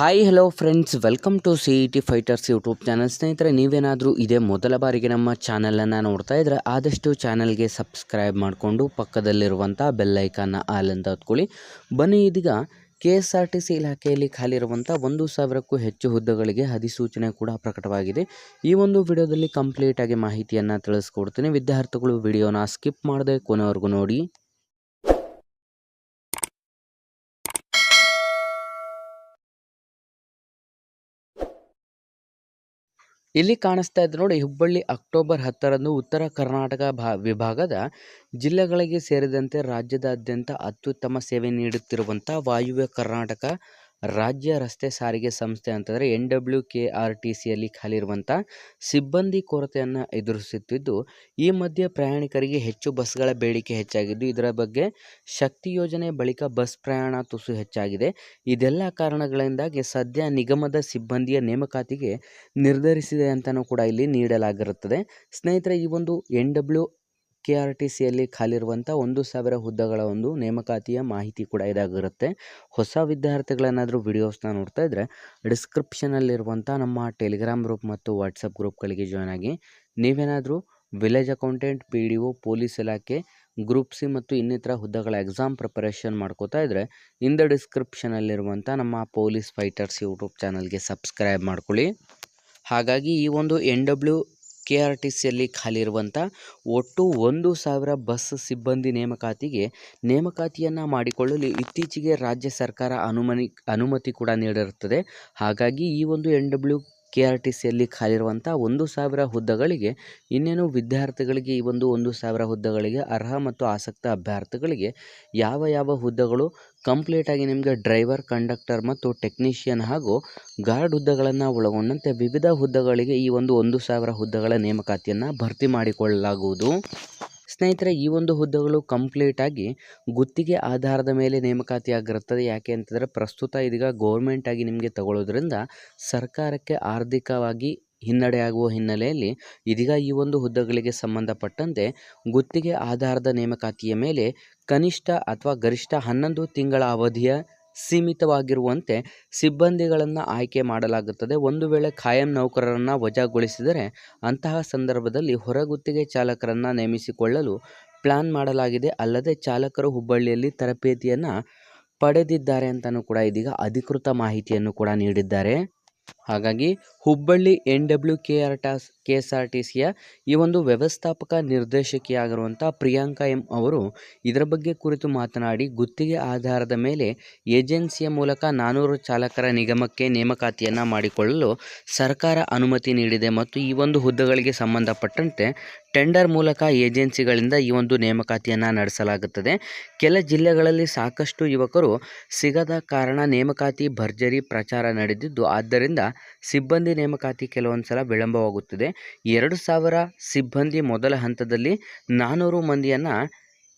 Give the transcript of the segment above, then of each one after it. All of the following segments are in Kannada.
Hi hello friends welcome to C E T fighters YouTube channel ಸ್ನೇಹಿತರೆ ನೀವೇನಾದರೂ ಇದೇ ಮೊದಲ ಬಾರಿಗೆ ನಮ್ಮ ಚಾನಲನ್ನು ನೋಡ್ತಾ ಇದ್ದರೆ ಆದಷ್ಟು ಚಾನಲ್ಗೆ ಸಬ್ಸ್ಕ್ರೈಬ್ ಮಾಡಿಕೊಂಡು ಪಕ್ಕದಲ್ಲಿರುವಂಥ ಬೆಲ್ಲೈಕನ್ನ ಆಲ್ ಅಂತ ಹೊತ್ಕೊಳ್ಳಿ. ಬನ್ನಿ ಇದೀಗ K S R T C ಇಲಾಖೆಯಲ್ಲಿ ಖಾಲಿ ಇರುವಂಥ ಒಂದು ಸಾವಿರಕ್ಕೂ ಹೆಚ್ಚು ಹುದ್ದೆಗಳಿಗೆ ಅಧಿಸೂಚನೆ ಕೂಡ ಪ್ರಕಟವಾಗಿದೆ. ಈ ಒಂದು ವಿಡಿಯೋದಲ್ಲಿ ಕಂಪ್ಲೀಟಾಗಿ ಮಾಹಿತಿಯನ್ನು ತಿಳಿಸ್ಕೊಡ್ತೀನಿ. ವಿದ್ಯಾರ್ಥಿಗಳು ವಿಡಿಯೋನ ಸ್ಕಿಪ್ ಮಾಡದೆ ಕೊನೆವರೆಗೂ ನೋಡಿ. ಇಲ್ಲಿ ಕಾಣಿಸ್ತಾ ಇದೆ ನೋಡಿ ಹುಬ್ಬಳ್ಳಿ ಅಕ್ಟೋಬರ್ ಹತ್ತರಂದು ಉತ್ತರ ಕರ್ನಾಟಕ ಭಾ, ವಿಭಾಗದ ಜಿಲ್ಲೆಗಳಿಗೆ ಸೇರಿದಂತೆ ರಾಜ್ಯದಾದ್ಯಂತ ಅತ್ಯುತ್ತಮ ಸೇವೆ ನೀಡುತ್ತಿರುವಂಥ ವಾಯುವ್ಯ ಕರ್ನಾಟಕ ರಾಜ್ಯ ರಸ್ತೆ ಸಾರಿಗೆ ಸಂಸ್ಥೆ ಅಂತಂದರೆ N W K R T ಸಿಯಲ್ಲಿ ಖಾಲಿ ಇರುವಂಥ ಸಿಬ್ಬಂದಿ ಕೊರತೆಯನ್ನು ಎದುರಿಸುತ್ತಿದ್ದು, ಈ ಮಧ್ಯೆ ಪ್ರಯಾಣಿಕರಿಗೆ ಹೆಚ್ಚು ಬಸ್ಗಳ ಬೇಡಿಕೆ ಹೆಚ್ಚಾಗಿದ್ದು, ಇದರ ಬಗ್ಗೆ ಶಕ್ತಿ ಯೋಜನೆ ಬಳಿಕ ಬಸ್ ಪ್ರಯಾಣ ತುಸು ಹೆಚ್ಚಾಗಿದೆ. ಇದೆಲ್ಲ ಕಾರಣಗಳಿಂದಾಗಿ ಸದ್ಯ ನಿಗಮದ ಸಿಬ್ಬಂದಿಯ ನೇಮಕಾತಿಗೆ ನಿರ್ಧರಿಸಿದೆ ಅಂತಲೂ ಕೂಡ ಇಲ್ಲಿ ನೀಡಲಾಗಿರುತ್ತದೆ. ಸ್ನೇಹಿತರೆ, ಈ ಒಂದು N W K R T ಸಿಯಲ್ಲಿ ಖಾಲಿರುವಂಥ ಒಂದು ಸಾವಿರ ಹುದ್ದೆಗಳ ಒಂದು ನೇಮಕಾತಿಯ ಮಾಹಿತಿ ಕೂಡ ಇದಾಗಿರುತ್ತೆ. ಹೊಸ ವಿದ್ಯಾರ್ಥಿಗಳೇನಾದರೂ ವಿಡಿಯೋಸ್ನ ನೋಡ್ತಾ ಇದ್ದರೆ ಡಿಸ್ಕ್ರಿಪ್ಷನಲ್ಲಿರುವಂಥ ನಮ್ಮ ಟೆಲಿಗ್ರಾಮ್ ಗ್ರೂಪ್ ಮತ್ತು ವಾಟ್ಸಪ್ ಗ್ರೂಪ್ಗಳಿಗೆ ಜಾಯ್ನ್ ಆಗಿ ನೀವೇನಾದರೂ village accountant, P D O, police ಇಲಾಖೆ, ಗ್ರೂಪ್ ಸಿ ಮತ್ತು ಇನ್ನಿತರ ಹುದ್ದೆಗಳ ಎಕ್ಸಾಮ್ ಪ್ರಿಪರೇಷನ್ ಮಾಡ್ಕೋತಾ ಇದ್ದರೆ ಇಂದ ಡಿಸ್ಕ್ರಿಪ್ಷನಲ್ಲಿರುವಂಥ ನಮ್ಮ ಪೊಲೀಸ್ ಫೈಟರ್ಸ್ ಯೂಟ್ಯೂಬ್ ಚಾನಲ್ಗೆ ಸಬ್ಸ್ಕ್ರೈಬ್ ಮಾಡ್ಕೊಳ್ಳಿ. ಹಾಗಾಗಿ ಈ ಒಂದು N W K R T ಸಿಯಲ್ಲಿ ಖಾಲಿ ಇರುವಂಥ ಒಟ್ಟು ಒಂದು ಸಾವಿರ ಬಸ್ ಸಿಬ್ಬಂದಿ ನೇಮಕಾತಿಗೆ ನೇಮಕಾತಿಯನ್ನು ಮಾಡಿಕೊಳ್ಳಲು ಇತ್ತೀಚೆಗೆ ರಾಜ್ಯ ಸರ್ಕಾರ ಅನುಮನಿ, ಅನುಮತಿ ಕೂಡ ನೀಡಿರುತ್ತದೆ. ಹಾಗಾಗಿ ಈ ಒಂದು N W K R T ಸಿಯಲ್ಲಿ ಖಾಲಿರುವಂಥ ಒಂದು ಸಾವಿರ ಹುದ್ದೆಗಳಿಗೆ ಇನ್ನೇನು ವಿದ್ಯಾರ್ಥಿಗಳಿಗೆ ಈ ಒಂದು ಒಂದು ಸಾವಿರ ಹುದ್ದೆಗಳಿಗೆ ಅರ್ಹ ಮತ್ತು ಆಸಕ್ತ ಅಭ್ಯರ್ಥಿಗಳಿಗೆ ಯಾವ ಯಾವ ಹುದ್ದೆಗಳು ಕಂಪ್ಲೀಟಾಗಿ ನಿಮಗೆ ಡ್ರೈವರ್ ಕಂಡಕ್ಟರ್ ಮತ್ತು ಟೆಕ್ನಿಷಿಯನ್ ಹಾಗೂ ಗಾರ್ಡ್ ಹುದ್ದೆಗಳನ್ನು ಒಳಗೊಂಡಂತೆ ವಿವಿಧ ಹುದ್ದೆಗಳಿಗೆ ಈ ಒಂದು ಒಂದು ಸಾವಿರ ಹುದ್ದೆಗಳ ನೇಮಕಾತಿಯನ್ನು ಭರ್ತಿ ಮಾಡಿಕೊಳ್ಳಲಾಗುವುದು. ಸ್ನೇಹಿತರೆ, ಈ ಒಂದು ಹುದ್ದೆಗಳು ಕಂಪ್ಲೀಟಾಗಿ ಗುತ್ತಿಗೆ ಆಧಾರದ ಮೇಲೆ ನೇಮಕಾತಿಯಾಗಿರುತ್ತದೆ. ಯಾಕೆ ಅಂತಂದರೆ, ಪ್ರಸ್ತುತ ಇದೀಗ ಗೌರ್ಮೆಂಟಾಗಿ ನಿಮಗೆ ತಗೊಳ್ಳೋದ್ರಿಂದ ಸರ್ಕಾರಕ್ಕೆ ಆರ್ಥಿಕವಾಗಿ ಹಿನ್ನಡೆಯಾಗುವ ಹಿನ್ನೆಲೆಯಲ್ಲಿ ಇದೀಗ ಈ ಒಂದು ಹುದ್ದೆಗಳಿಗೆ ಸಂಬಂಧಪಟ್ಟಂತೆ ಗುತ್ತಿಗೆ ಆಧಾರದ ನೇಮಕಾತಿಯ ಮೇಲೆ ಕನಿಷ್ಠ ಅಥವಾ ಗರಿಷ್ಠ ಹನ್ನೊಂದು ತಿಂಗಳ ಅವಧಿಯ ಸೀಮಿತವಾಗಿರುವಂತೆ ಸಿಬ್ಬಂದಿಗಳನ್ನು ಆಯ್ಕೆ ಮಾಡಲಾಗುತ್ತದೆ. ಒಂದು ವೇಳೆ ಖಾಯಂ ನೌಕರರನ್ನು ವಜಾಗೊಳಿಸಿದರೆ ಅಂತಹ ಸಂದರ್ಭದಲ್ಲಿ ಹೊರಗುತ್ತಿಗೆ ಚಾಲಕರನ್ನು ನೇಮಿಸಿಕೊಳ್ಳಲು ಪ್ಲಾನ್ ಮಾಡಲಾಗಿದೆ. ಅಲ್ಲದೆ ಚಾಲಕರು ಹುಬ್ಬಳ್ಳಿಯಲ್ಲಿ ತರಬೇತಿಯನ್ನು ಪಡೆದಿದ್ದಾರೆ ಅಂತಲೂ ಕೂಡ ಇದೀಗ ಅಧಿಕೃತ ಮಾಹಿತಿಯನ್ನು ಕೂಡ ನೀಡಿದ್ದಾರೆ. ಹಾಗಾಗಿ Hubballi N W K R toss K S R T ಸಿಯ ಈ ಒಂದು ವ್ಯವಸ್ಥಾಪಕ ನಿರ್ದೇಶಕಿಯಾಗಿರುವಂಥ ಪ್ರಿಯಾಂಕಾ ಎಂ ಅವರು ಇದರ ಬಗ್ಗೆ ಕುರಿತು ಮಾತನಾಡಿ, ಗುತ್ತಿಗೆ ಆಧಾರದ ಮೇಲೆ ಏಜೆನ್ಸಿಯ ಮೂಲಕ ನಾನೂರು ಚಾಲಕರ ನಿಗಮಕ್ಕೆ ನೇಮಕಾತಿಯನ್ನು ಮಾಡಿಕೊಳ್ಳಲು ಸರ್ಕಾರ ಅನುಮತಿ ನೀಡಿದೆ ಮತ್ತು ಈ ಒಂದು ಹುದ್ದೆಗಳಿಗೆ ಸಂಬಂಧಪಟ್ಟಂತೆ ಟೆಂಡರ್ ಮೂಲಕ ಏಜೆನ್ಸಿಗಳಿಂದ ಈ ಒಂದು ನೇಮಕಾತಿಯನ್ನು ನಡೆಸಲಾಗುತ್ತದೆ. ಕೆಲ ಜಿಲ್ಲೆಗಳಲ್ಲಿ ಸಾಕಷ್ಟು ಯುವಕರು ಸಿಗದ ಕಾರಣ ನೇಮಕಾತಿ ಭರ್ಜರಿ ಪ್ರಚಾರ ನಡೆದಿದ್ದು, ಆದ್ದರಿಂದ ಸಿಬ್ಬಂದಿ ನೇಮಕಾತಿ ಕೆಲವೊಂದು ಸಲ ವಿಳಂಬವಾಗುತ್ತದೆ. ಎರಡು ಸಾವಿರ ಸಿಬ್ಬಂದಿ ಮೊದಲ ಹಂತದಲ್ಲಿ ನಾನ್ನೂರು ಮಂದಿಯನ್ನು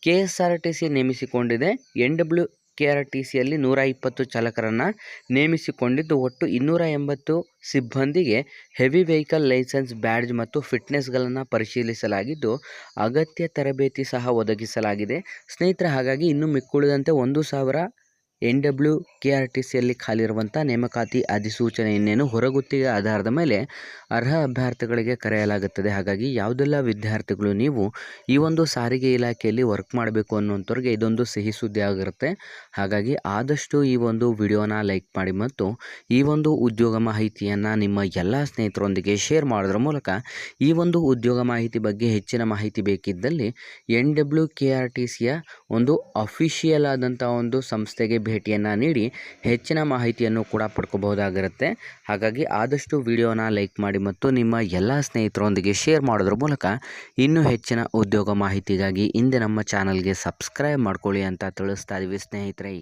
K S R T C ನೇಮಿಸಿಕೊಂಡಿದೆ. N W K R T ಸಿಯಲ್ಲಿ ನೂರ ಇಪ್ಪತ್ತು ಚಾಲಕರನ್ನು ನೇಮಿಸಿಕೊಂಡಿದ್ದು. ಒಟ್ಟು ಇನ್ನೂರ ಎಂಬತ್ತು ಸಿಬ್ಬಂದಿಗೆ ಹೆವಿ ವೆಹಿಕಲ್ ಲೈಸೆನ್ಸ್, ಬ್ಯಾಡ್ಜ್ ಮತ್ತು ಫಿಟ್ನೆಸ್ಗಳನ್ನು ಪರಿಶೀಲಿಸಲಾಗಿದ್ದು, ಅಗತ್ಯ ತರಬೇತಿ ಸಹ ಒದಗಿಸಲಾಗಿದೆ. ಸ್ನೇಹಿತರೆ, ಹಾಗಾಗಿ ಇನ್ನು ಮಿಕ್ಕುಳಿದಂತೆ ಒಂದು ಸಾವಿರ N W K R T ಸಿಯಲ್ಲಿ ಖಾಲಿರುವಂಥ ನೇಮಕಾತಿ ಅಧಿಸೂಚನೆ ಇನ್ನೇನು ಹೊರಗುತ್ತಿಗೆ ಆಧಾರದ ಮೇಲೆ ಅರ್ಹ ಅಭ್ಯರ್ಥಿಗಳಿಗೆ ಕರೆಯಲಾಗುತ್ತದೆ. ಹಾಗಾಗಿ ಯಾವುದೆಲ್ಲ ವಿದ್ಯಾರ್ಥಿಗಳು ನೀವು ಈ ಒಂದು ಸಾರಿಗೆ ಇಲಾಖೆಯಲ್ಲಿ ವರ್ಕ್ ಮಾಡಬೇಕು ಅನ್ನುವಂಥವ್ರಿಗೆ ಇದೊಂದು ಸಿಹಿ ಸುದ್ದಿ ಆಗಿರುತ್ತೆ. ಹಾಗಾಗಿ ಆದಷ್ಟು ಈ ಒಂದು ವಿಡಿಯೋನ ಲೈಕ್ ಮಾಡಿ ಮತ್ತು ಈ ಒಂದು ಉದ್ಯೋಗ ಮಾಹಿತಿಯನ್ನು ನಿಮ್ಮ ಎಲ್ಲ ಸ್ನೇಹಿತರೊಂದಿಗೆ ಶೇರ್ ಮಾಡೋದ್ರ ಮೂಲಕ ಈ ಒಂದು ಉದ್ಯೋಗ ಮಾಹಿತಿ ಬಗ್ಗೆ ಹೆಚ್ಚಿನ ಮಾಹಿತಿ ಬೇಕಿದ್ದಲ್ಲಿ N W K R T ಸಿಯ ಒಂದು ಅಫಿಷಿಯಲ್ ಆದಂಥ ಒಂದು ಸಂಸ್ಥೆಗೆ ಭೇಟಿಯನ್ನು ನೀಡಿ ಹೆಚ್ಚಿನ ಮಾಹಿತಿಯನ್ನು ಕೂಡ ಪಡ್ಕೋಬಹುದಾಗಿರುತ್ತೆ. ಹಾಗಾಗಿ ಆದಷ್ಟು ವಿಡಿಯೋನ ಲೈಕ್ ಮಾಡಿ ಮತ್ತು ನಿಮ್ಮ ಎಲ್ಲ ಸ್ನೇಹಿತರೊಂದಿಗೆ ಶೇರ್ ಮಾಡೋದ್ರ ಮೂಲಕ ಇನ್ನೂ ಹೆಚ್ಚಿನ ಉದ್ಯೋಗ ಮಾಹಿತಿಗಾಗಿ ಹಿಂದೆ ನಮ್ಮ ಚಾನಲ್ಗೆ ಸಬ್ಸ್ಕ್ರೈಬ್ ಮಾಡ್ಕೊಳ್ಳಿ ಅಂತ ತಿಳಿಸ್ತಾ ಇದ್ದೀವಿ ಸ್ನೇಹಿತರೆ.